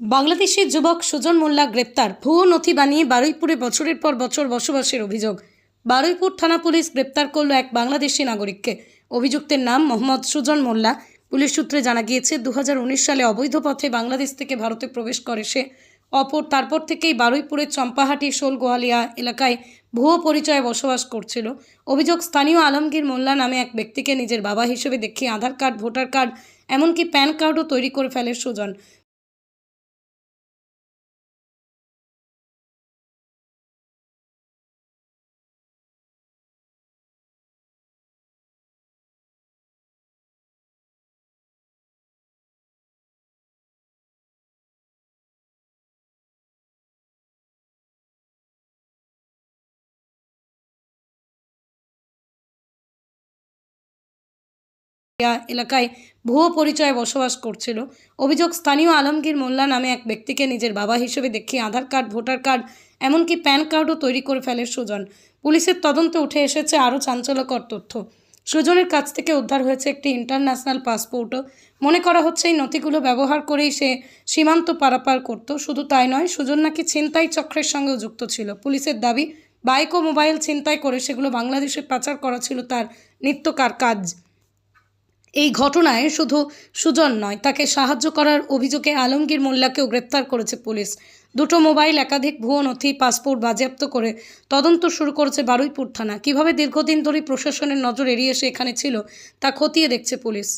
বাংলাদেশি যুবক সুজন মোল্লা গ্রেপ্তার। ভুয়ো নথি বানিয়ে বারুইপুরে বছরের পর বছর বসবাসের অভিযোগ। বারুইপুর থানা পুলিশ গ্রেপ্তার করল এক বাংলাদেশি নাগরিককে। অভিযুক্তের নাম মোহাম্মদ সুজন মোল্লা। পুলিশ সূত্রে জানা গিয়েছে দু হাজার উনিশ সালে অবৈধ পথে বাংলাদেশ থেকে ভারতে প্রবেশ করে সে। অপর তারপর থেকেই বারুইপুরের চম্পাহাটি শোলগোয়ালিয়া এলাকায় ভুয়ো পরিচয়ে বসবাস করছিল। অভিযোগ, স্থানীয় আলমগীর মোল্লা নামে এক ব্যক্তিকে নিজের বাবা হিসেবে দেখিয়ে আধার কার্ড, ভোটার কার্ড, এমনকি প্যান কার্ডও তৈরি করে ফেলে সুজন। এলাকায় ভুয়ো পরিচয়ে বসবাস করছিল। অভিযোগ, স্থানীয় আলমগীর মোল্লা নামে এক ব্যক্তিকে নিজের বাবা হিসেবে দেখিয়ে আধার কার্ড, ভোটার কার্ড, এমনকি প্যান কার্ডও তৈরি করে ফেলে সুজন। পুলিশের তদন্তে উঠে এসেছে আরও চাঞ্চল্যকর তথ্য। সুজনের কাছ থেকে উদ্ধার হয়েছে একটি ইন্টারন্যাশনাল পাসপোর্টও। মনে করা হচ্ছে এই নথিগুলো ব্যবহার করেই সে সীমান্ত পারাপার করত। শুধু তাই নয়, সুজন নাকি ছিনতাই চক্রের সঙ্গেও যুক্ত ছিল। পুলিশের দাবি, বাইক ও মোবাইল ছিনতাই করে সেগুলো বাংলাদেশে পাচার করা ছিল তার নিত্যকার কাজ। এই ঘটনায় শুধু সুজন নয়, তাকে সাহায্য করার অভিযোগে আলমগীর মোল্লাকেও গ্রেপ্তার করেছে পুলিশ। দুটো মোবাইল, একাধিক ভুয়ো নথি, পাসপোর্ট বাজেয়াপ্ত করে তদন্ত শুরু করেছে বারুইপুর থানা। কীভাবে দীর্ঘদিন ধরে প্রশাসনের নজর এড়িয়ে এসে এখানে ছিল, তা খতিয়ে দেখছে পুলিশ।